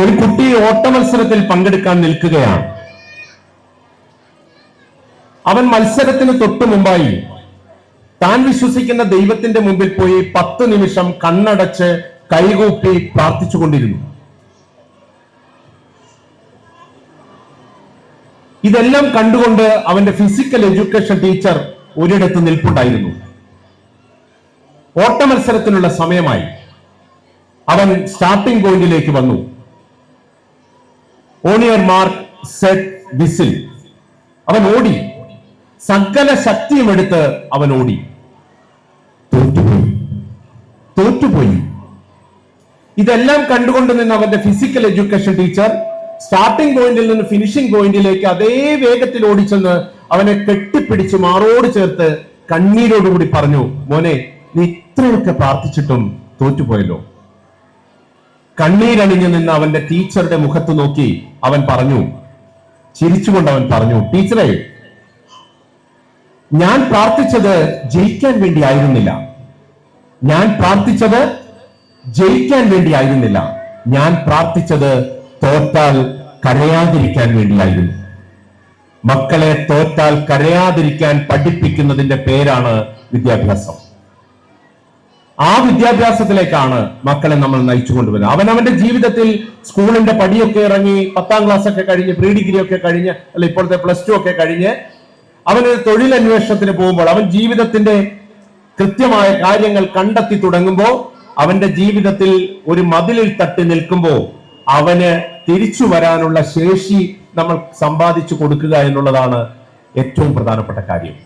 ഒരു കുട്ടി ഓട്ട മത്സരത്തിൽ പങ്കെടുക്കാൻ നിൽക്കുകയാണ്. അവൻ മത്സരത്തിന് തൊട്ടു മുമ്പായി താൻ വിശ്വസിക്കുന്ന ദൈവത്തിന്റെ മുമ്പിൽ പോയി പത്ത് നിമിഷം കണ്ണടച്ച് കൈകൂപ്പി പ്രാർത്ഥിച്ചുകൊണ്ടിരുന്നു. ഇതെല്ലാം കണ്ടുകൊണ്ട് അവന്റെ ഫിസിക്കൽ എഡ്യൂക്കേഷൻ ടീച്ചർ ഒരിടത്ത് നിൽപ്പുണ്ടായിരുന്നു. ഓട്ട മത്സരത്തിനുള്ള സമയമായി. അവൻ സ്റ്റാർട്ടിംഗ് പോയിന്റിലേക്ക് വന്നു. On your mark set whistle. അവൻ ഓടി. സകല ശക്തിയും എടുത്ത് അവൻ ഓടി. തോറ്റുപോയി. തോറ്റുപോയി. ഇതെല്ലാം കണ്ടുകൊണ്ട് നിന്ന് അവന്റെ ഫിസിക്കൽ എഡ്യൂക്കേഷൻ ടീച്ചർ സ്റ്റാർട്ടിംഗ് പോയിന്റിൽ നിന്ന് ഫിനിഷിംഗ് പോയിന്റിലേക്ക് അതേ വേഗത്തിൽ ഓടിച്ചെന്ന് അവനെ കെട്ടിപ്പിടിച്ച് മാറോട് ചേർത്ത് കണ്ണീരോടുകൂടി പറഞ്ഞു മോനെ നീ ഇത്രയൊക്കെ പ്രാർത്ഥിച്ചിട്ടും തോറ്റുപോയല്ലോ. കണ്ണീരണിഞ്ഞു നിന്ന് അവന്റെ ടീച്ചറുടെ മുഖത്ത് നോക്കി അവൻ പറഞ്ഞു ചിരിച്ചുകൊണ്ട് അവൻ പറഞ്ഞു ടീച്ചറെ ഞാൻ പ്രാർത്ഥിച്ചത് ജയിക്കാൻ വേണ്ടി ആയിരുന്നില്ല. ഞാൻ പ്രാർത്ഥിച്ചത് ജയിക്കാൻ വേണ്ടി ആയിരുന്നില്ല. ഞാൻ പ്രാർത്ഥിച്ചത് തോറ്റാൽ കരയാതിരിക്കാൻ വേണ്ടിയായിരുന്നു മക്കളെ തോറ്റാൽ കരയാതിരിക്കാൻ പഠിപ്പിക്കുന്നതിന്റെ പേരാണ് വിദ്യാഭ്യാസം. ആ വിദ്യാഭ്യാസത്തിലേക്കാണ് മക്കളെ നമ്മൾ നയിച്ചു കൊണ്ടുവരുന്നത് അവൻ അവന്റെ ജീവിതത്തിൽ സ്കൂളിന്റെ പടിയൊക്കെ ഇറങ്ങി പത്താം ക്ലാസ് ഒക്കെ കഴിഞ്ഞ് പ്രീ ഡിഗ്രി ഒക്കെ കഴിഞ്ഞ് അല്ല ഇപ്പോഴത്തെ പ്ലസ് ടു ഒക്കെ കഴിഞ്ഞ് അവന് തൊഴിൽ അന്വേഷണത്തിന് പോകുമ്പോൾ അവൻ ജീവിതത്തിന്റെ കൃത്യമായ കാര്യങ്ങൾ കണ്ടെത്തി തുടങ്ങുമ്പോൾ അവന്റെ ജീവിതത്തിൽ ഒരു മതിലിൽ തട്ടി നിൽക്കുമ്പോൾ അവന് തിരിച്ചു വരാനുള്ള ശേഷി നമ്മൾ സമ്പാദിച്ചു കൊടുക്കുക എന്നുള്ളതാണ് ഏറ്റവും പ്രധാനപ്പെട്ട കാര്യം.